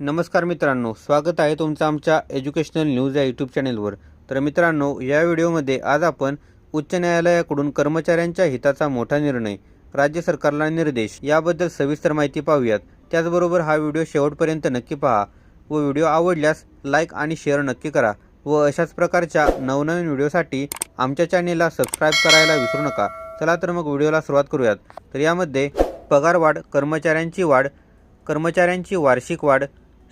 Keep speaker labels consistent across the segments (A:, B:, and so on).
A: नमस्कार मित्रांनो स्वागत आहे तुमचं आमच्या एज्युकेशनल न्यूज या यूट्यूब चॅनेलवर तर मित्रांनो या व्हिडिओमध्ये आज आपण उच्च न्यायालयाकडून कर्मचाऱ्यांच्या हिताचा मोठा निर्णय राज्य सरकारला निर्देश याबद्दल सविस्तर माहिती पाहूयात. त्याचबरोबर हा व्हिडिओ शेवटपर्यंत नक्की पहा व व्हिडिओ आवडल्यास लाईक आणि शेअर नक्की करा व अशाच प्रकारच्या नवनवीन व्हिडिओसाठी आमच्या चॅनेलला सबस्क्राईब करायला विसरू नका. चला तर मग व्हिडिओला सुरुवात करूयात. तर यामध्ये पगारवाढ कर्मचाऱ्यांची वाढ कर्मचाऱ्यांची वार्षिक वाढ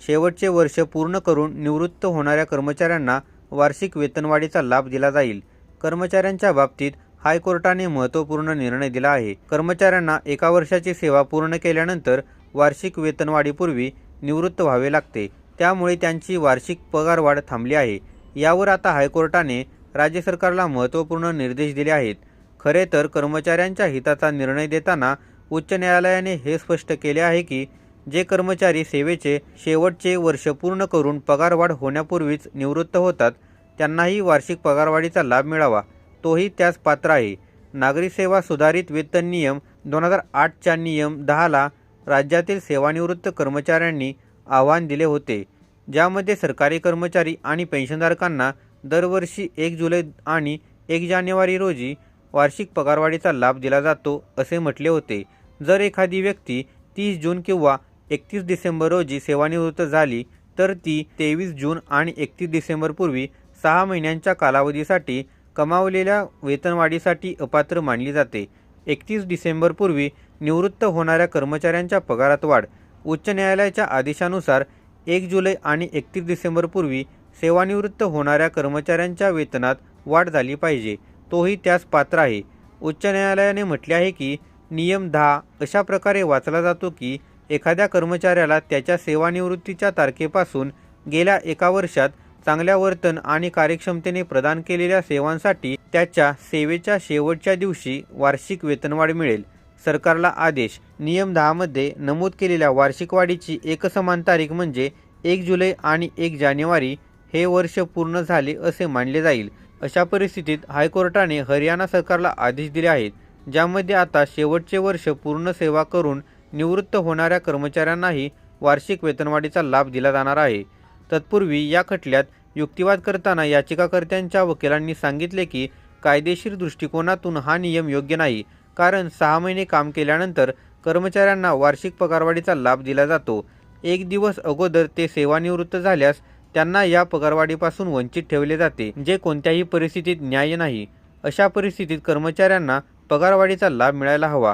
A: शेवटचे वर्ष पूर्ण करून निवृत्त होणाऱ्या कर्मचाऱ्यांना वार्षिक वेतनवाढीचा लाभ दिला जाईल. कर्मचाऱ्यांच्या बाबतीत हायकोर्टाने महत्त्वपूर्ण निर्णय दिला आहे. कर्मचाऱ्यांना एका वर्षाची सेवा पूर्ण केल्यानंतर वार्षिक वेतनवाढीपूर्वी निवृत्त व्हावे लागते. त्यामुळे त्यांची वार्षिक पगारवाढ थांबली आहे. यावर आता हायकोर्टाने राज्य सरकारला महत्त्वपूर्ण निर्देश दिले आहेत. खरे तर कर्मचाऱ्यांच्या हिताचा निर्णय देताना उच्च न्यायालयाने हे स्पष्ट केले आहे की जे कर्मचारी सेवेचे शेवटचे वर्ष पूर्ण करून पगारवाढ होण्यापूर्वीच निवृत्त होतात त्यांनाही वार्षिक पगारवाढीचा लाभ मिळावा. तोही त्यास पात्र आहे. नागरी सेवा सुधारित वेतन नियम दोन हजार आठच्या नियम दहाला राज्यातील सेवानिवृत्त कर्मचाऱ्यांनी आव्हान दिले होते ज्यामध्ये सरकारी कर्मचारी आणि पेन्शनधारकांना दरवर्षी एक जुलै आणि एक जानेवारी रोजी वार्षिक पगारवाढीचा लाभ दिला जातो असे म्हटले होते. जर एखादी व्यक्ती तीस जून किंवा एकतीस डिसेंबर रोजी सेवानिवृत्त झाली तर ती तेवीस जून आणि एकतीस डिसेंबरपूर्वी सहा महिन्यांच्या कालावधीसाठी कमावलेल्या वेतनवाढीसाठी अपात्र मानली जाते. एकतीस डिसेंबरपूर्वी निवृत्त होणाऱ्या कर्मचाऱ्यांच्या पगारात वाढ. उच्च न्यायालयाच्या आदेशानुसार एक जुलै आणि एकतीस डिसेंबरपूर्वी सेवानिवृत्त होणाऱ्या कर्मचाऱ्यांच्या वेतनात वाढ झाली पाहिजे तोही त्यास पात्र आहे. उच्च न्यायालयाने म्हटले आहे की नियम दहा अशा प्रकारे वाचला जातो की एखाद्या कर्मचाऱ्याला त्याच्या सेवानिवृत्तीच्या तारखेपासून गेल्या एका वर्षात चांगल्या वर्तन आणि कार्यक्षमतेने प्रदान केलेल्या सेवांसाठी त्याच्या सेवेच्या शेवटच्या दिवशी वार्षिक वेतनवाढ मिळेल. सरकारला आदेश. नियम दहामध्ये नमूद केलेल्या वार्षिक वाढीची एकसमान तारीख म्हणजे एक जुलै आणि एक जानेवारी हे वर्ष पूर्ण झाले असे मानले जाईल. अशा परिस्थितीत हायकोर्टाने हरियाणा सरकारला आदेश दिले आहेत ज्यामध्ये आता शेवटचे वर्ष पूर्ण सेवा करून निवृत्त होणाऱ्या कर्मचाऱ्यांनाही वार्षिक वेतनवाढीचा लाभ दिला जाणार आहे. तत्पूर्वी या खटल्यात युक्तिवाद करताना याचिकाकर्त्यांच्या वकिलांनी सांगितले की कायदेशीर दृष्टिकोनातून हा नियम योग्य नाही कारण सहा महिने काम केल्यानंतर कर्मचाऱ्यांना वार्षिक पगारवाढीचा लाभ दिला जातो. एक दिवस अगोदर ते सेवानिवृत्त झाल्यास त्यांना या पगारवाढीपासून वंचित ठेवले जाते जे कोणत्याही परिस्थितीत न्याय नाही. अशा परिस्थितीत कर्मचाऱ्यांना पगारवाढीचा लाभ मिळायला हवा.